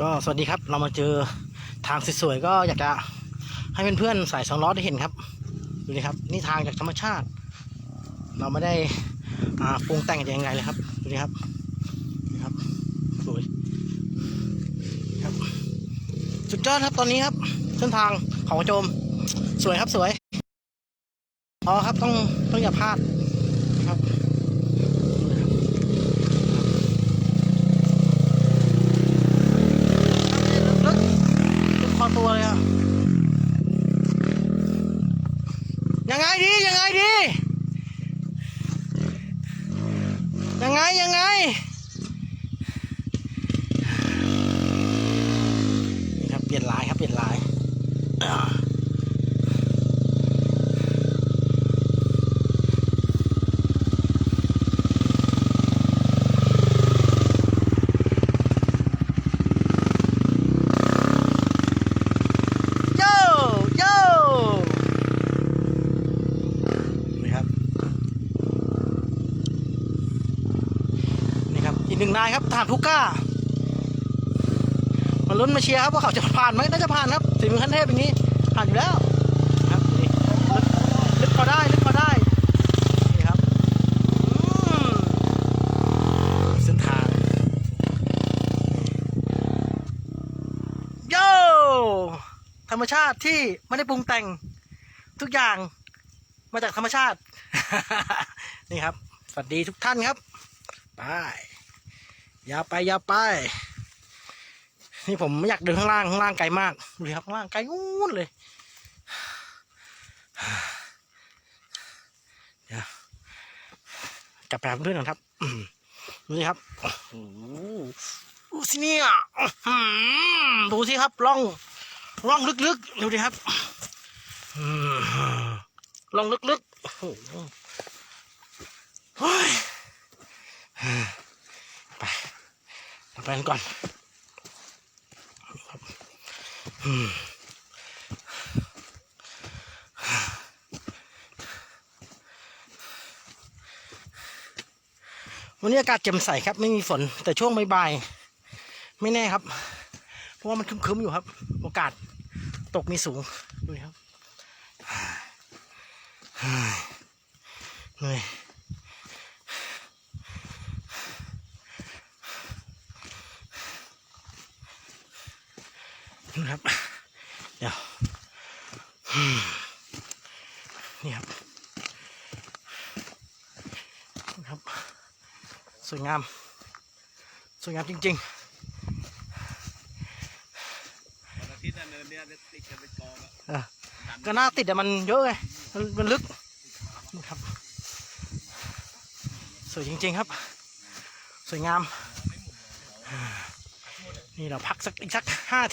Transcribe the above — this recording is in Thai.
ก็สวัสดีครับเรามาเจอทางสวยๆก็อยากจะให้เพื่อนๆสายสองล้อได้เห็นครับดูนี่ครับนี่ทางจากธรรมชาติ เราไม่ได้ปรุงแต่งย่างไรเลยครับดูนี่ครับนี่ครับสวยครับสุดยอดครับตอนนี้ครับเส้นทางเขากระโจมสวยครับสวยอ๋อครับต้องต้องอย่าพลาดครับลึกลึกคอตัวเลยอะยั งไงดียังไงดียังไงยังไงนี่ครับเปลี่ยนลายครับเปลี่ยนลายอ่าโยโยนี่ครับ นี่ครับ อีกหนึ่งนายครับทหารผู้กล้ามาลุ้นมาเชียร์ครับว่าเขาจะผ่านไหมน่าจะผ่านครับสีมือขั้นเทพอย่างนี้ผ่านอยู่แล้วครับนี่ลึกพอได้ลึกพอได้นี่ครับเส้นทางโย่ธรรมชาติที่ไม่ได้ปรุงแต่งทุกอย่างมาจากธรรมชาติ นี่ครับ สวัสดีทุกท่านครับไปอ ย่าไปอย่าไป นี่ผมไม่อยากเดินข้างล่างข้างล่างไกลมากดูดิครับข้างล่างไกลงูนเลยเดี๋ยวกลับไปหาเพื่อนก่อนครับอืมดูสิครับโอ้โหดูสิเนี่ยดูสิครับร่องร่องลึกๆดูดิครับอืมร่องลึกๆโอ้ยไปเรา ไปกันก่อนวันนี้อากาศแจ่มใสครับ ไม่มีฝนแต่ช่วงบ่ายๆไม่แน่ครับ เพราะว่ามันคึ้มๆอยู่ครับ โอกาสตกมีสูงดูครับเหนื่อย นี่ครับ เดี๋ยวนี่ครับครับ สวยงาม สวยงามจริงวันอาทิตย์น่ะเนินเนี่ยติดกันเป็นกองอะๆก็น่าติดแต่มันเยอะไงมันมันลึกครับ สวยจริง ๆ ครับ สวยงาม นี่เราพักสักอีกสักห้า